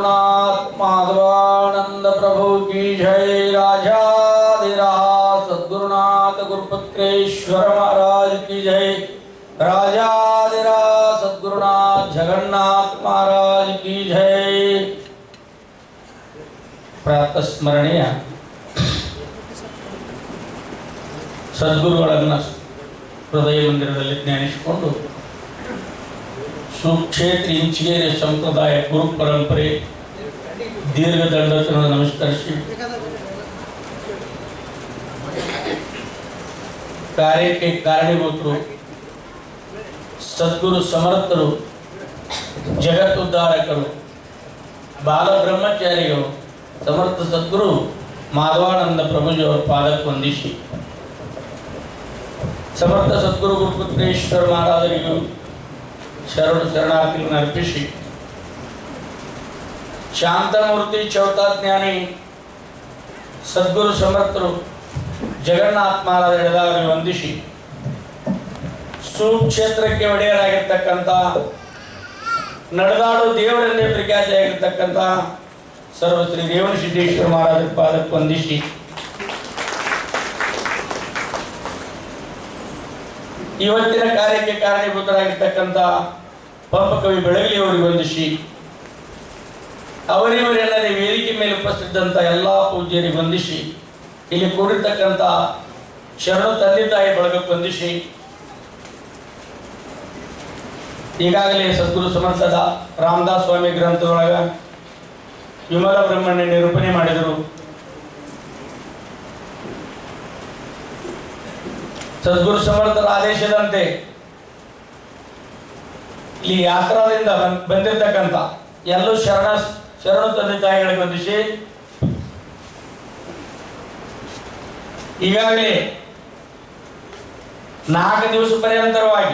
सद्गुरुनाथ माधवानंद प्रभु की जय राजाधिराज सद्गुरुनाथ गुरुपुत्रेश्वर महाराज की जय राजाधिराज सद्गुरुनाथ जगन्नाथ महाराज की जय ಪ್ರಾತಃ ಸ್ಮರಣೆಯ ಸದ್ಗುರುಗಳನ್ನು ಹೃದಯ ಮಂದಿರದಲ್ಲಿ ಜ್ಞಾನಿಸಿಕೊಂಡು ಸುಕ್ಷೇತ್ರ ಇಂಚಿಗೇರಿ ಸಂಪ್ರದಾಯ ಗುರು ಪರಂಪರೆ ದೀರ್ಘದಂಡತನ ನಮಸ್ಕರಿಸಿ ಕಾರ್ಯಕ್ಕೆ ಕಾರಣೀಭೂತರು ಸದ್ಗುರು ಸಮರ್ಥರು ಜಗತ್ತುದ್ಧಾರಕರು ಬಾಲ ಬ್ರಹ್ಮಚಾರಿಗಳು ಸಮರ್ಥ ಸದ್ಗುರು ಮಾಧವಾನಂದ ಪ್ರಭುಜಿಯವರ ಪಾದಕ್ಕೆ ವಂದಿಸಿ ಸಮರ್ಥ ಸದ್ಗುರು ಗುರುಪುತ್ರೇಶ್ವರ ಮಹಾರಾಜರಿಗೂ ಶರಣು ಶರಣಾರ್ಥಿಗಳನ್ನು ಅರ್ಪಿಸಿ. ಶಾಂತಮೂರ್ತಿ ಚೌತಾಜ್ಞಾನಿ, ಸದ್ಗುರು ಸಮರ್ಥರು, ಜಗನ್ನಾಥ ಮಹಾರಾಜ ಎಳೆದಾಗಲಿ ವಂದಿಸಿ. ಸುಕ್ಷೇತ್ರಕ್ಕೆ ಒಡೆಯರಾಗಿರ್ತಕ್ಕಂಥ, ನಡೆದಾಡು ದೇವರೆಂದೇ ಪ್ರಖ್ಯಾತಿಯಾಗಿರ್ತಕ್ಕಂಥ ಸರ್ವಶ್ರೀ ರೇವಣ ಸಿದ್ದೇಶ್ವರ ಮಹಾರಾಜರ ಪಾದಕ್ಕೆ ವಂದಿಸಿ. ಇವತ್ತಿನ ಕಾರ್ಯಕ್ಕೆ ಕಾರಣೀಭೂತರಾಗಿರ್ತಕ್ಕಂಥ ಪಂಪಕವಿ ಬೆಳಗಲಿ ಅವರಿಗೆ ವಂದಿಸಿ ಅವರಿವರೆಲ್ಲರೇ ವೇದಿಕೆ ಮೇಲೆ ಉಪಸ್ಥಿತಂತ ಎಲ್ಲ ಪೂಜ್ಯರಿಗೆ ವಂದಿಸಿ ಇಲ್ಲಿ ಕೂಡಿರ್ತಕ್ಕಂಥ ಶರಣ ತಂದೆ ತಾಯಿ ಬಳಗಕ್ಕೆ ವಂದಿಸಿ ಈಗಾಗಲೇ ಸದ್ಗುರು ಸಮರ್ಥದ ರಾಮದಾಸ್ ಸ್ವಾಮಿ ಗ್ರಂಥದೊಳಗ ವಿಮಲ ಬ್ರಹ್ಮಣ್ಯ ನಿರೂಪಣೆ ಮಾಡಿದರು. ಸದ್ಗುರು ಸಮರ್ಥರ ಆದೇಶದಂತೆ ಈ ಯಾತ್ರಾದಿಂದ ಬಂದಿರತಕ್ಕಂತ ಎಲ್ಲೂ ಶರಣ ಶರಣ ತಂದೆ ತಾಯಿಗಳಿಗೆ ವಂದಿಸಿ. ಈಗಾಗಲೇ ನಾಲ್ಕು ದಿವಸ ಪರ್ಯಂತರವಾಗಿ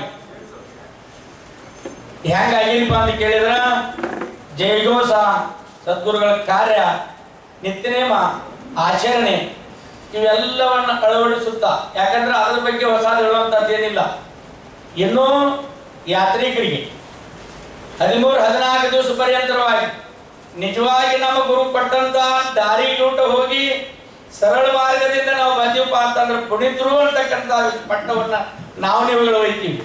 ಹೆಂಗಾಗಿಲ್ಪ ಅಂತ ಕೇಳಿದ್ರ? ಜಯಘೋಷ ಸದ್ಗುರುಗಳ ಕಾರ್ಯ ನಿತ್ಯ ನೇಮ ಆಚರಣೆ ಇವೆಲ್ಲವನ್ನ ಅಳವಡಿಸುತ್ತಾ. ಯಾಕಂದ್ರೆ ಅದ್ರ ಬಗ್ಗೆ ಹೊಸದು ಹೇಳುವಂತದ್ದೇನಿಲ್ಲ ಇನ್ನೂ ಯಾತ್ರಿಕರಿಗೆ. ಹದಿಮೂರು ಹದಿನಾಲ್ಕು ದಿವಸ ಪರ್ಯಂತರವಾಗಿ ನಿಜವಾಗಿ ನಮ್ಮ ಗುರು ಪಟ್ಟಂತ ದಾರಿ ಲೂಟ ಹೋಗಿ ಸರಳ ಮಾರ್ಗದಿಂದ ನಾವು ಬಂದೀವಪ್ಪ ಅಂತಂದ್ರೆ ಪುಣಿತರು ಅಂತಕ್ಕಂಥ ಪಟ್ಟವನ್ನ ನಾವು ನೀವುಗಳು ಒಯ್ತೀವಿ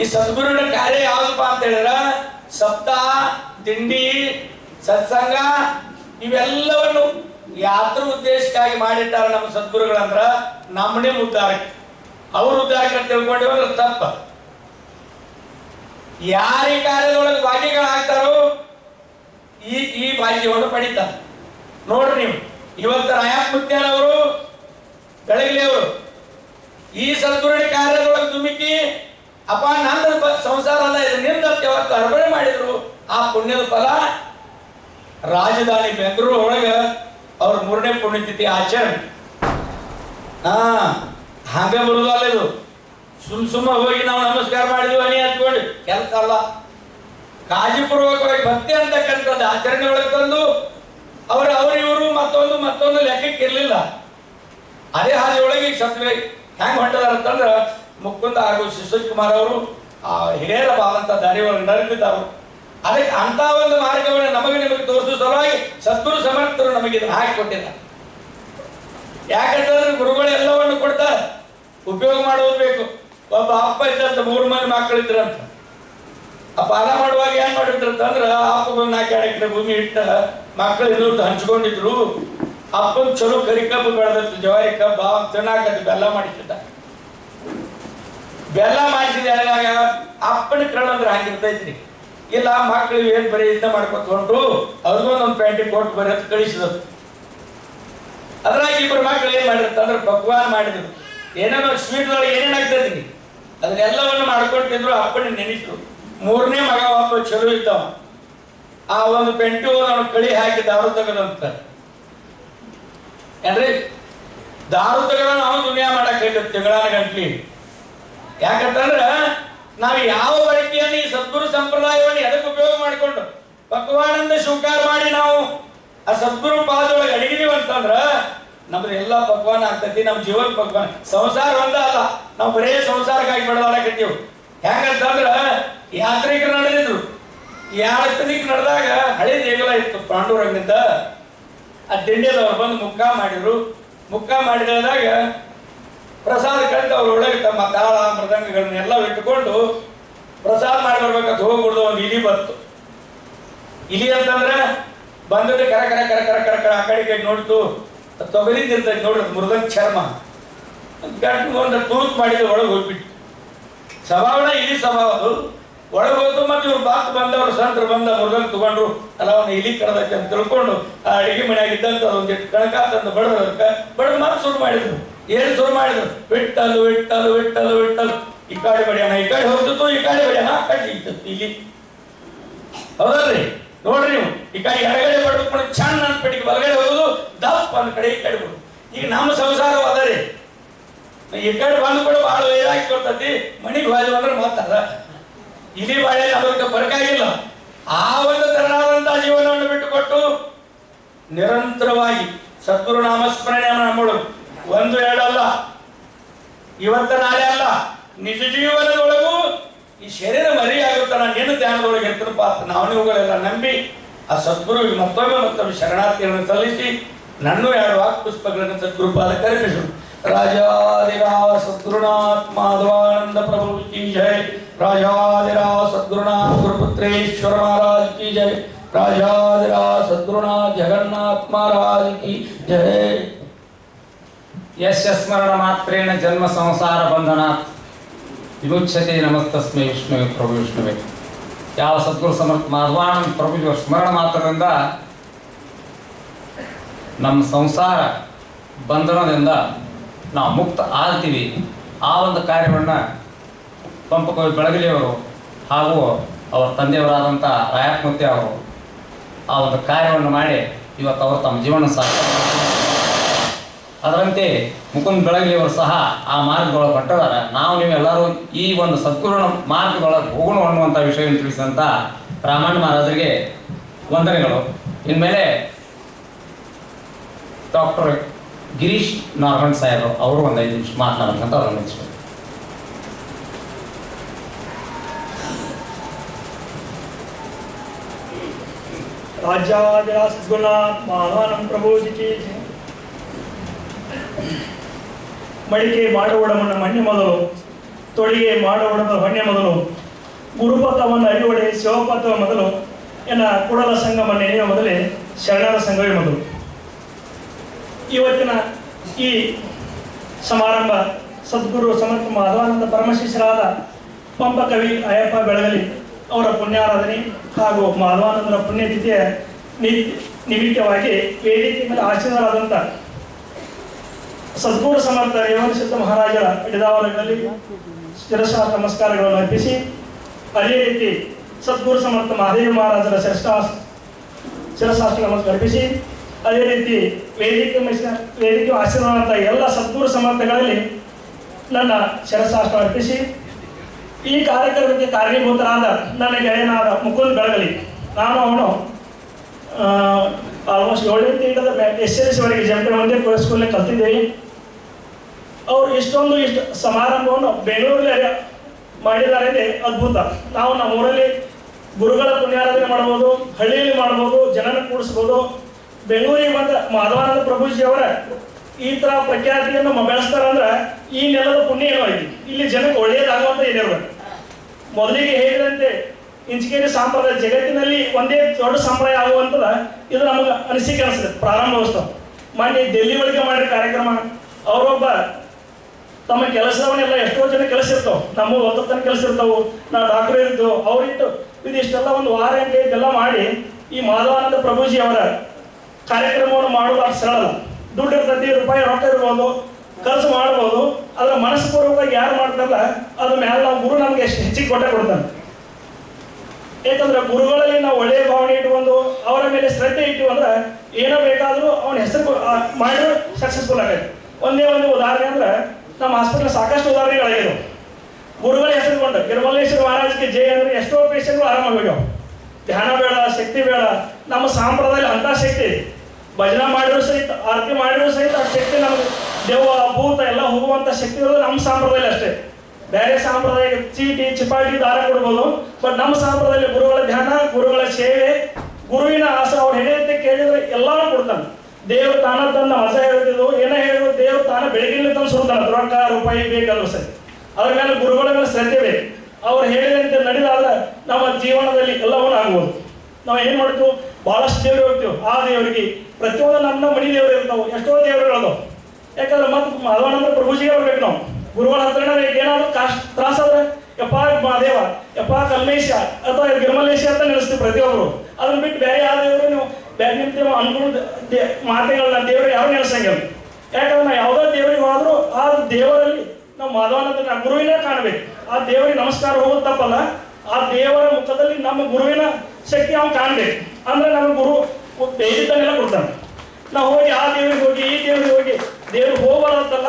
ಈ ಸದ್ಗುರುವಿನ ಕಾರ್ಯ ಯಾವ್ದಪ್ಪ ಅಂತ ಹೇಳಿದ್ರ ಸಪ್ತಾಹ ತಿಂಡಿ, ಸತ್ಸಂಗ, ಇವೆಲ್ಲವನ್ನು ಯಾತ್ರ ಉದ್ದೇಶಕ್ಕಾಗಿ ಮಾಡಿಟ್ಟಾರ ನಮ್ಮ ಸದ್ಗುರುಗಳಂದ್ರ ನಮ್ಮನೆ ಉದ್ದಾರಕ್ಕೆ ಅವ್ರ ಉದ್ದಾರಕ್ಕೆ ಅಂತ ತಿಳ್ಕೊಂಡಿವ ಅಂದ್ರೆ ತಪ್ಪ. ಯಾರ ಕಾರ್ಯದೊಳಗೆ ಭಾಗ್ಯಗಳಾಗ್ತಾರೋ ಈ ಈ ಭಾಗ್ಯವನ್ನು ಪಡಿತಾರೆ. ನೋಡ್ರಿ ನೀವು, ಇವತ್ತು ರಾಯಪ್ಪ ಮುತ್ಯಾನ್ ಅವರು, ಬೆಳಗಲಿ ಅವರು, ಈ ಸದ್ಗುರುವಿನ ಕಾರ್ಯದೊಳಗೆ ಧುಮುಕಿ ಅಪ್ಪ ನಂದ ಸಂಸಾರ ಅಲ್ಲ, ಇದು ನಿಂದ ಅವತ್ತು ಅರ್ಪಣೆ ಮಾಡಿದ್ರು. ಆ ಪುಣ್ಯದ ಫಲ ರಾಜಧಾನಿ ಬೆಂಗಳೂರು ಒಳಗ ಅವ್ರ ಮೂರನೇ ಪುಣ್ಯತಿಥಿ ಆಚರಣೆ. ಹಾ, ಹಾಗೆ ಬರುದಲ್ಲ ಇದು. ಸುಮ್ ಸುಮ್ಮ ಹೋಗಿ ನಾವು ನಮಸ್ಕಾರ ಮಾಡಿದ್ವಿ ಅನಿ ಹತ್ಕೊಂಡು ಕೆಲಸ ಅಲ್ಲ. ಕಾಳಜಿಪೂರ್ವಕವಾಗಿ ಭಕ್ತಿ ಅಂತಕ್ಕಂಥದ್ದು ಆಚರಣೆ ಒಳಗೆ ತಂದು, ಅವರು ಅವರಿವರು ಮತ್ತೊಂದು ಮತ್ತೊಂದು ಲೆಕ್ಕಕ್ಕೆ ಇರಲಿಲ್ಲ. ಅದೇ ಹಾದಿ ಒಳಗೆ ಸತ್ವೆ ಹೆಂಗ್ ಹೊಂಟದಾರ ಅಂತಂದ್ರ ಮುಕುಂದ ಹಾಗೂ ಸುಶೀಲ್ ಕುಮಾರ್ ಅವರು ಆ ಹಿರಿಯರ ಬಾವಂತ ದಾರಿಯವರು ನಡೆದಿದ್ದಾರೆ ಅದಕ್ಕೆ ಅಂತ ಒಂದು ಮಾರ್ಗವನ್ನು ನಮಗೆ ನಿಮಗೆ ತೋರಿಸುವ ಸಲುವಾಗಿ ಸದ್ಗುರು ಸಮರ್ಥರು ನಮಗೆ ಇದನ್ನ ಹಾಕಿ ಕೊಟ್ಟಿದ್ದಾರೆ. ಯಾಕಂತಂದ್ರೆ ಗುರುಗಳು ಎಲ್ಲವನ್ನು ಕೊಡ್ತಾರೆ. ಉಪಯೋಗ ಮಾಡೋದು ಬೇಕು. ಒಬ್ಬ ಅಪ್ಪ ಇದ್ದಂತ, ಮೂರು ಮಂದಿ ಮಕ್ಕಳಿದ್ರಂತ ಆ ಪಾಲ ಮಾಡುವಾಗ ಏನ್ ಮಾಡಿದ್ರಂತಂದ್ರ ಅಪ್ಪ ನಾಲ್ಕು ಎರಡು ಎಕರೆ ಭೂಮಿ ಇಟ್ಟ ಮಕ್ಕಳು ಇದ್ರು ಹಂಚ್ಕೊಂಡಿದ್ರು. ಅಪ್ಪನ ಚಲೋ ಕರಿ ಕಬ್ಬು ಬೆಳೆದತ್ತು ಜವಾರಿ ಕಬ್ಬ ಚೆನ್ನಾಗಿ ತಿನ್ನಾಕತ್ತು ಬೆಲ್ಲ ಮಾಡಿಸಿದ್ದ ಬೆಲ್ಲ ಮಾಡಿಸಿದ ಅಪ್ಪನ ಕಣ್ಣು ಅಂದ್ರೆ ಹಂಗಿರ್ತೈತ್ರಿ ಇಲ್ಲ ಮಕ್ಕಳು ಏನ್ ಬರೀ ಇದನ್ನ ಮಾಡ್ಕೊತ ಹೊಂಟು ಅವ್ರಿಗೊಂದೊಂದು ಪ್ಯಾಂಟಿ ಕೊಟ್ಟು ಬರೀ ಅಂತ ಕಳಿಸಿದ್ರು. ಅದ್ರಾಗ ಇಬ್ಬರು ಮಕ್ಕಳು ಏನ್ ಮಾಡಿರ್ತಂದ್ರೆ ಪಕ್ವಾನ್ ಮಾಡಿದ್ರು. ಏನೇನೋ ಸ್ವೀಟ್ ಒಳಗೆ ಏನೇನ್ ಆಗ್ತೈತಿ ಅದನ್ನೆಲ್ಲವನ್ನು ಮಾಡ್ಕೊಟ್ಟಿದ್ರು ಅಪ್ಪನ ನೆನಿತು ಮೂರನೇ ಮಗ ಒಬ್ಬ ಚಲೋ ಇದ್ದವ. ಆ ಒಂದು ಪೆಂಟು ಅವನು ಕಳಿ ಹಾಕಿ ದಾರು ತೆಗದಂತ. ಏನ್ರಿ? ದಾರು ತೆಗೆದ ನಾವು ದುನಿಯಾ ಮಾಡಕ್ ಹೇಳ್ತೇವೆ ತಿಂಗಳಾನ ಗಂಟ್ಲಿ. ಯಾಕಂತಂದ್ರೆ ನಾವು ಯಾವ ಬಳಕೆಯನ್ನು ಈ ಸದ್ಗುರು ಸಂಪ್ರದಾಯವನ್ನು ಎದಕ್ಕೆ ಉಪಯೋಗ ಮಾಡಿಕೊಂಡು ಭಗವಾನಂದ ಸ್ವೀಕಾರ ಮಾಡಿ ನಾವು ಆ ಸದ್ಗುರು ಪಾದೊಳಗೆ ಅಡಗಿದೀವಿ ಅಂತಂದ್ರ ನಮ್ದು ಎಲ್ಲ ಪಕ್ವಾನ ಆಗ್ತೈತಿ ನಮ್ಮ ಜೀವನ ಪಕ್ವಾನ ಸಂಸಾರ ಒಂದ ಅಲ್ಲ, ನಾವು ಬರೇ ಸಂಸಾರಕ್ಕಾಗಿ ಬಡದಾಡಕತ್ತೀವಿ ಹೆಂಗಂತಂದ್ರ ಯಾತ್ರಿಕರು ನಡೆದಿದ್ರು. ಯಾತ್ರಿಕ್ ನಡೆದಾಗ ಹಳೆ ದೇಗುಲ ಇತ್ತು ಪಾಂಡುರಂಗದಿಂದ ಆ ದಿಂಡಿಯದವ್ರು ಬಂದು ಮುಕ್ಕ ಮಾಡಿದ್ರು. ಮುಕ್ಕ ಮಾಡಿದಾಗ ಪ್ರಸಾದ ಕಂಡು ಅವ್ರ ಒಳಗೆ ತಮ್ಮ ತಾಳ ಮೃದಂಗಗಳನ್ನೆಲ್ಲ ಇಟ್ಟುಕೊಂಡು ಪ್ರಸಾದ ಮಾಡಿ ಬರ್ಬೇಕಂತ ಹೋಗ್ಬಿಡ್ದು ಒಂದು ಇಲಿ ಬಂತು. ಇಲಿ ಅಂತಂದ್ರೆ ಬಂದದ್ದು ಕರ ಕರ ಕರ ಕರ ಕರ ಕರ, ಆ ಕಡೆ ಕಡೆ ನೋಡ್ತು ತೊಗರಿದ್ದಿರ್ತೈತೆ ನೋಡ್ರಿ ಮೃದಂಗ ಚರ್ಮ ಒಂದು ತೂತ್ ಮಾಡಿದ್ರೆ ಒಳಗೆ ಹೋಗ್ಬಿಟ್ಟು ಸ್ವಭಾವನ ಇಲಿ ಸ್ವಭಾವ ಅದು ಒಳಗೆ ಹೋಯ್ತು ಮತ್ತೆ ಇವ್ರು ಬಾತ್ ಬಂದವರು, ಸಂತರು ಬಂದ ಮೃದಂಗ ತಗೊಂಡ್ರು. ಅಲ್ಲ, ಅವನು ಇಲಿ ಕಡದಕ್ಕೆ ಅಂತ ತಿಳ್ಕೊಂಡು, ಆ ಅಡಿಗೆ ಮನೆಯಾಗಿದ್ದಂತ ಒಂದಿಟ್ಟು ಕಣಕ ತಂದು ಬಡದಕ್ಕೆ ಬಡದ ಮಾತು ಶುರು ಮಾಡಿದ್ರು. ಏನು ಶುರು ಮಾಡಿದ್ರು? ವಿಟ್ಟಲು ವಿಟ್ಟಲು ವಿಟ್ಟಲು ವಿಟ್ಟಲು. ಈ ಕಡೆ ಬಡಿಯೋಣ, ಈ ಕಡೆ ಹೋಗ್ತಿತ್ತು, ಈ ಕಡೆ ಬಡಿಯೋಣ ಇತ್ತು ಇಲ್ಲಿ. ಹೌದಲ್ರಿ? ನೋಡ್ರಿ ನೀವು, ಈ ಕಡೆ ಎಡಗಡೆ ಬಡ್ಕೊಂಡು ಪೆಟ್ಟಿಗೆ ಬಲಗಡೆ ದಪ್ಪ ಒಂದು ಕಡೆ ಈ ಈಗ ನಮ್ಮ ಸಂಸಾರ ಅದರಿ ಈ ಕಡೆ ಬಂದು ಕೂಡ ಭಾಳ ವೈರಾಗಿ ಕೊಡ್ತತಿ. ಮಣಿಗೆ ಬಾಜು ಅಂದ್ರೆ ಮತ್ತದ ಇಲ್ಲಿ ಬಾಳೆ ನಮಗೆ ಬರಕಾಗಿಲ್ಲ. ಆ ಒಂದು ತರನಾದಂತಹ ಜೀವನವನ್ನು ಬಿಟ್ಟುಕೊಟ್ಟು ನಿರಂತರವಾಗಿ ಸದ್ಗುರು ನಾಮಸ್ಮರಣೆ ನಮ್ಮಳು ಒಂದು ಎರಡಲ್ಲ. ಇವತ್ತ ನಾಳೆ ಅಲ್ಲ. ನಿಜ ಜೀವನದೊಳಗೂ ಈ ಶರೀರ ಮರಿಯಾಗುತ್ತಾನ ನಿನ್ನ ಧ್ಯಾನದೊಳಗೆ ಎತ್ತರಪ್ಪ ನಾವು ನೀವುಗಳೆಲ್ಲ ನಂಬಿ ಆ ಸದ್ಗುರು ಮತ್ತೊಮ್ಮೆ ಮತ್ತೊಮ್ಮೆ ಶರಣಾರ್ಥಿಗಳನ್ನು ಸಲ್ಲಿಸಿ ನನ್ನೂ ಎರಡು ವಾಕ್ ಪುಷ್ಪಗಳನ್ನು ಸದ್ಗುರುಪಾದ ಪಾದ ಕರ್ಪಿಸು ರಾಜಾದಿರಾವ ಸದ್ಗುರುನಾಥ್ ಮಾಧವಾನಂದ ಪ್ರಭು ಕಿ ಜಯ ರಾಜಾದಿರಾವ ಸದ್ಗುರುನಾಥ್ ಗುರುಪುತ್ರೇಶ್ವರ ಮಹಾರಾಜ್ ಕಿ ಜಯ ರಾಜಾದಿರಾವ ಸದ್ಗುರುನಾಥ್ ಜಗನ್ನಾಥ್ ಮಹಾರಾಜ್ ಕಿ ಜಯ ಯಶ ಸ್ಮರಣ ಮಾತ್ರೇಣ ಜನ್ಮ ಸಂಸಾರ ಬಂಧನಾತ್ ವಿಮುಚ್ಛತೆ ನಮಸ್ತಸ್ಮೈ ವಿಷ್ಣುವೆ ಪ್ರಭು ವಿಷ್ಣುವೆ. ಯಾವ ಸದ್ಗುರು ಸಮರ್ಥ ಮಾಧವಾನಂದ ಪ್ರಭು ಸ್ಮರಣ ಮಾತ್ರದಿಂದ ನಮ್ಮ ಸಂಸಾರ ಬಂಧನದಿಂದ ನಾವು ಮುಕ್ತ ಆಗ್ತೀವಿ. ಆ ಒಂದು ಕಾರ್ಯವನ್ನು ಪಂಪಕವಿ ಬೆಳಗಲಿಯವರು ಹಾಗೂ ಅವರ ತಂದೆಯವರಾದಂಥ ರಾಯತ್ಮೂರ್ತಿ ಅವರು ಆ ಒಂದು ಕಾರ್ಯವನ್ನು ಮಾಡಿ ಇವತ್ತು ಅವರು ತಮ್ಮ ಜೀವನ ಸಾಧ ಅದರಂತೆ ಮುಕುಂದ್ ಬೆಳಗಲಿಯವರು ಸಹ ಆ ಮಾರ್ಗದೊಳಗೆ ಹೊಂಟಿದಾರೆ ನಾವು ನೀವೆಲ್ಲರೂ ಈ ಒಂದು ಸದ್ಗುರುನ ಮಾರ್ಗದೊಳಗೆ ಹೋಗೋಣ ಅನ್ನುವಂಥ ವಿಷಯವನ್ನು ತಿಳಿಸಿದಂಥ ರಾಮಣ್ಣ ಮಹಾರಾಜರಿಗೆ ವಂದನೆಗಳು. ಇನ್ಮೇಲೆ ಡಾಕ್ಟರ್ ಗಿರೀಶ್ ನಾರ್ಮನ್ ಸಾಹೇಬರು ಅವರು ಒಂದು ಐದು ನಿಮಿಷ ಮಾತನಾಡಬೇಕಂತ ಅವ್ರನ್ನ ಮೆಚ್ಚಿದ್ರು ರಾಜ್ಯಾದಿರಾಜ ಸದ್ಗುರುನಾಥ್ ಮಾಧವಾನಂದ ಪ್ರಭು ಜಿ ಕಿ ಜೈ. ಮಡಿಕೆ ಮಾಡುವಡಮನ್ನ ಮಣ್ಣೆ ಮೊದಲು ತೊಳಿಗೆ ಮಾಡುವಡಮ ಹೊಣ್ಣೆ ಮೊದಲು ಗುರುಪಥವನ್ನು ಅರಿವಡೆ ಶಿವಪಥ ಮೊದಲು ಎನ್ನ ಕುಡಲ ಸಂಗಮ ನೆನೆಯುವ ಮೊದಲೇ ಶರಣರ ಸಂಘವೇ ಮೊದಲು ಇವತ್ತಿನ ಈ ಸಮಾರಂಭ ಸದ್ಗುರು ಸಮರ್ಥ ಮಾಧವಾನಂದ ಪರಮಶಿಷ್ಯರಾದ ಪಂಪ ಕವಿ ಅಯ್ಯಪ್ಪ ಬೆಳಗಲಿ ಅವರ ಪುಣ್ಯಾರಾಧನೆ ಹಾಗೂ ಮಾಧವಾನಂದರ ಪುಣ್ಯತಿಥಿಯ ನಿಮಿತ್ತವಾಗಿ ವೇದಿಕೆ ಮೇಲೆ ಆಶೀರ್ವಾದಂಥ ಸದ್ಗುರು ಸಮರ್ಥ ರೇವಣ ಮಹಾರಾಜರ ಪಿಡಿದಾವರಗಳಲ್ಲಿ ಶಿರಸಾ ನಮಸ್ಕಾರಗಳನ್ನು ಅರ್ಪಿಸಿ, ಅದೇ ರೀತಿ ಸದ್ಗುರು ಸಮರ್ಥ ಮಹಾದೇವ ಮಹಾರಾಜರ ಶಿರಶಾಸ್ತ್ರ ನಮಸ್ಕಾರ ಅರ್ಪಿಸಿ ಅದೇ ರೀತಿ ವೇದಿಕೆ ಮಿಶ್ರ- ವೇದಿಕೆ ಆಶೀರ್ವಾದ ಎಲ್ಲ ಸದ್ಗುರು ಸಮರ್ಥಗಳಲ್ಲಿ ನನ್ನ ಶರಸಾಷ್ಟ್ರ ಅರ್ಪಿಸಿ, ಈ ಕಾರ್ಯಕ್ರಮಕ್ಕೆ ಕಾರಣೀಭೂತರಾದ ನನ್ನ ಗೆಳೆಯನಾದ ಮುಕುಂದ್ ಬೆಳಗಲಿ. ನಾನು ಅವನು ಆಲ್ಮೋಸ್ಟ್ ಏಳನೇ ತಿಂಗಳ ಎಸ್ ಎಲ್ ಸಿ ವರೆಗೆ ಜಂಪೆ ಒಂದೇ ಸ್ಕೂಲ್ನಲ್ಲಿ ಕಲ್ತಿದ್ದೇವೆ ಅವರು ಇಷ್ಟೊಂದು ಇಷ್ಟು, ಸಮಾರಂಭವನ್ನು ಬೆಂಗಳೂರಲ್ಲಿ ಮಾಡಿದ್ದಾರೆ ಅದ್ಭುತ. ನಾವು ನಮ್ಮ ಊರಲ್ಲಿ ಗುರುಗಳ ಪುಣ್ಯಾರಾಧನೆ ಮಾಡ್ಬೋದು ಹಳ್ಳಿಯಲ್ಲಿ ಮಾಡ್ಬೋದು ಜನನ ಕೂಡಿಸ್ಬೋದು. ಬೆಂಗಳೂರಿಗೆ ಬಂದ ಮಾಧವಾನಂದ ಪ್ರಭುಜಿ ಅವರ ಈ ತರ ಪ್ರಖ್ಯಾತಿಯನ್ನು ಬೆಳೆಸ್ತಾರಂದ್ರ ಈ ನೆಲದ ಪುಣ್ಯ ಏನೋ ಇಲ್ಲಿ ಜನಕ್ಕೆ ಒಳ್ಳೆಯದಾಗುವಂತ ಏನಿರ್ಬೇಕು ಮೊದಲಿಗೆ ಹೇಳಿದಂತೆ ಇಂಚಿಕೇರಿ ಸಂಪ್ರದಾಯ ಜಗತ್ತಿನಲ್ಲಿ ಒಂದೇ ದೊಡ್ಡ ಸಂಪ್ರದಾಯ ಆಗುವಂತದ ಇದು ನಮಗೆ ಅನಿಸಿಕೆ ಅನಿಸ್ತದೆ ಪ್ರಾರಂಭೋತ್ಸವ ಮಾಡಿ ಡೆಲ್ಲಿ ಒಳಗೆ ಮಾಡಿದ ಕಾರ್ಯಕ್ರಮ, ಅವರೊಬ್ಬ ತಮ್ಮ ಕೆಲಸವನ್ನೆಲ್ಲ ಎಷ್ಟೋ ಜನ ಕೆಲಸ ಇರ್ತಾವ ನಮ್ಮ ಒತ್ತನ ಕೆಲಸ ಇರ್ತಾವು ನಾವು ಡಾಕ್ಟರ್ ಇದ್ದು ಅವ್ರಿಟ್ಟು ಇದು ಇಷ್ಟೆಲ್ಲ ಒಂದು ವಾರ ಇದೆಲ್ಲ ಮಾಡಿ ಈ ಮಾಧವಾನಂದ ಪ್ರಭುಜಿ ಅವರ ಕಾರ್ಯಕ್ರಮವನ್ನು ಮಾಡೋದು ಅಷ್ಟು ಸರಳ. ದುಡ್ಡು ಇರ್ತೈತಿ, ರೂಪಾಯಿ ರೊಕ್ಕ ಇರ್ಬೋದು, ಖರ್ಚು ಮಾಡ್ಬೋದು ಅದರ ಮನಸ್ಪೂರ್ವಕವಾಗಿ ಯಾರು ಮಾಡ್ತಾರಲ್ಲ ಅದ್ರ ಮೇಲೆ ನಾವು ಗುರು ನಮ್ಗೆ ಎಷ್ಟು ಹೆಚ್ಚಿಗೆ ಕೊಟ್ಟೆ ಕೊಡ್ತಾನೆ ಯಾಕಂದ್ರೆ ಗುರುಗಳಲ್ಲಿ ನಾವು ಒಳ್ಳೆಯ ಭಾವನೆ ಇಟ್ಕೊಂಡು ಅವರ ಮೇಲೆ ಶ್ರದ್ಧೆ ಇಟ್ಟು ಅಂದ್ರೆ ಏನೋ ಬೇಕಾದರೂ ಅವನ ಹೆಸರು ಮಾಡಿದ್ರೆ ಸಕ್ಸಸ್ಫುಲ್ ಆಗೈತೆ ಒಂದೇ ಒಂದು ಉದಾಹರಣೆ ಅಂದ್ರೆ ನಮ್ಮ ಹಾಸ್ಪಿಟಲ್ ಸಾಕಷ್ಟು ಉದಾಹರಣೆಗಳಾಗಿದ್ದವು ಗುರುಗಳ ಹೆಸರುಕೊಂಡು ಗಿರಮಲ್ಲೇಶ್ವರ ಮಹಾರಾಜಕ್ಕೆ ಜೈ ಅಂದ್ರೆ ಎಷ್ಟೋ ಪೇಷಂಟ್ಗಳು ಆರಾಮಾಗಿ ಹೋಗ್ಯಾವ. ಧ್ಯಾನ ಬೇಡ, ಶಕ್ತಿ ಬೇಡ. ನಮ್ಮ ಸಾಂಪ್ರದಾಯ ಅಂತ ಶಕ್ತಿ ಭಜನೆ ಮಾಡಿದ್ರು ಸಹಿತ, ಆರತಿ ಮಾಡಿದ್ರು ಸಹಿತ ಆ ಶಕ್ತಿ ನಮ್ಗೆ ದೇವ, ಭೂತ ಎಲ್ಲ ಹೋಗುವಂಥ ಶಕ್ತಿ ಇರೋದು ನಮ್ಮ ಸಾಂಪ್ರದಾಯ ಅಷ್ಟೇ. ಬೇರೆ ಸಾಂಪ್ರದಾಯ ಚೀಟಿ, ಚಿಪಾಟಿ, ದಾರ ಕೊಡ್ಬೋದು. ಬಟ್ ನಮ್ಮ ಸಾಂಪ್ರದಾಯ ಗುರುಗಳ ಧ್ಯಾನ, ಗುರುಗಳ ಸೇವೆ, ಗುರುವಿನ ಆಸೆ, ಅವ್ರು ಹೇಳಿದ್ದೆ ಕೇಳಿದ್ರೆ ಎಲ್ಲಾನು ಕೊಡ್ತಾನೆ. ದೇವ್ರು ತಾನ ತನ್ನ ಮಜ ಹೇಳ್ತಿದ್ದು ಏನೋ ಹೇಳಿದ್ರು ದೇವ್ರು ತಾನ ಬೆಳಗಿನ ತಂದು ಸುಡ್ತಾನೆ. ರೊಕ್ಕ ರೂಪಾಯಿ ಬೇಕಲ್ವ ಸರಿ. ಅದ್ರ ಮೇಲೆ ಗುರುಗಳ ಮೇಲೆ ಶ್ರದ್ಧೆ ಬೇಕು. ಅವ್ರು ಹೇಳಿದಂತೆ ನಡೆದಾದ್ರೆ ನಮ್ಮ ಜೀವನದಲ್ಲಿ ಎಲ್ಲವನ್ನೂ ಆಗ್ಬೋದು. ನಾವು ಏನು ಮಾಡ್ತೀವಿ ಭಾಳಷ್ಟು ದೇವರು ಹೋಗ್ತೀವಿ ಆ ದೇವರಿಗೆ ಪ್ರತಿಯೊಂದು ನಮ್ಮ ಮಡಿ ದೇವರು ಇರ್ತಾವೆ, ಎಷ್ಟೋ ದೇವರುಗಳು ಅದಾವ ಯಾಕಂದ್ರೆ ಮತ್ತೆ ಮಾಧವನಂದ್ರ ಪ್ರಭುಜಿಗೆ ಬರ್ಬೇಕು ನಾವು. ಗುರುಗಳ ಹತ್ರ ಏನಾದರೂ ಕಾಶ್ ತ್ರಾಸಾದ್ರೆ ಯಪ್ಪ ಮಹಾದೇವ, ಯಪ್ಪ ಕಲ್ಮೇಶ, ಅಥವಾ ಗಿರ್ಮಲೇಶ ಅಂತ ನೆನೆಸ್ತೀವಿ ಪ್ರತಿಯೊಬ್ಬರು ಅದನ್ನ ಬಿಟ್ಟು ಬೇರೆ ಯಾವ ದೇವರು ನೀವು ಬೇರೆ ನಿಂತ ಅನ್ಕೊಂಡ್ ಮಾತೆಗಳನ್ನ ದೇವರು ಯಾರು ನೆನೆಸಂಗಿಲ್ಲ. ಯಾಕಂದ್ರೆ ನಾವು ಯಾವುದೋ ದೇವರಿಗೆ ಹೋದ್ರೂ ಆ ದೇವರಲ್ಲಿ ನಾವು ಮಾಧವನ ಗುರುವಿನ ಕಾಣಬೇಕು. ಆ ದೇವರಿಗೆ ನಮಸ್ಕಾರ ಹೋಗೋದು ತಪ್ಪಲ್ಲ. ಆ ದೇವರ ಮುಖದಲ್ಲಿ ನಮ್ಮ ಗುರುವಿನ ಶಕ್ತಿ ಅವ್ನು ಕಾಣ್ಬೇಕು. ಅಂದ್ರೆ ನಮ್ಮ ಗುರು ಬೇಜಿದ್ದನ್ನೆಲ್ಲ ಕೊಡ್ತಾನೆ. ನಾವು ಹೋಗಿ ಆ ದೇವರಿಗೆ ಹೋಗಿ, ಈ ದೇವರಿಗೆ ಹೋಗಿ ದೇವ್ರಿಗೆ ಹೋಗಬಾರ್ದಂತಲ್ಲ